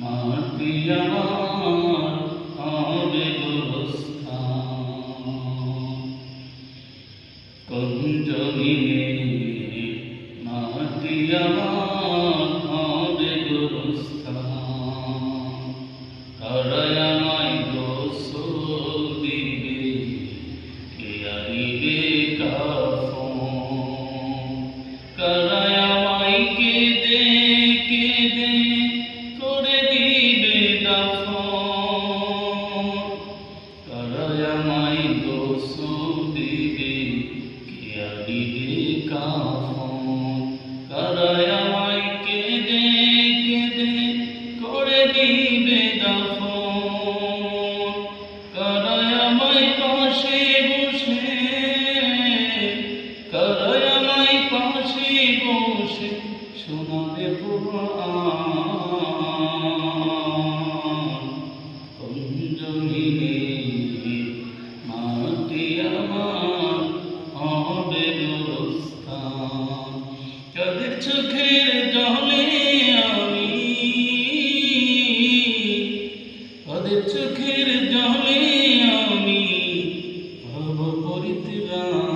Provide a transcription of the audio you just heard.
মাটি আমার হবে গোরস্থান কঞ্জমিনে মাটি আমার হবে গোরস্থান কারায় আমায় গোসল দিবে কে আনিবে কাফন কারায় আমায় কেঁদে কেঁদে করে দিবে দাফন কারায় আমায় গোসল দিবে? কে আনিবে কাফন কারায় আমায় কেঁদে কেঁদে করে দিবে দাফন কারায় আমায় পাশে বসে? কারায় আমায় পাশে বসে? শোনাবে কুরআন। চোখের জলে আমি। ওদের চোখের জলে আমি। হব পরিত্রাণ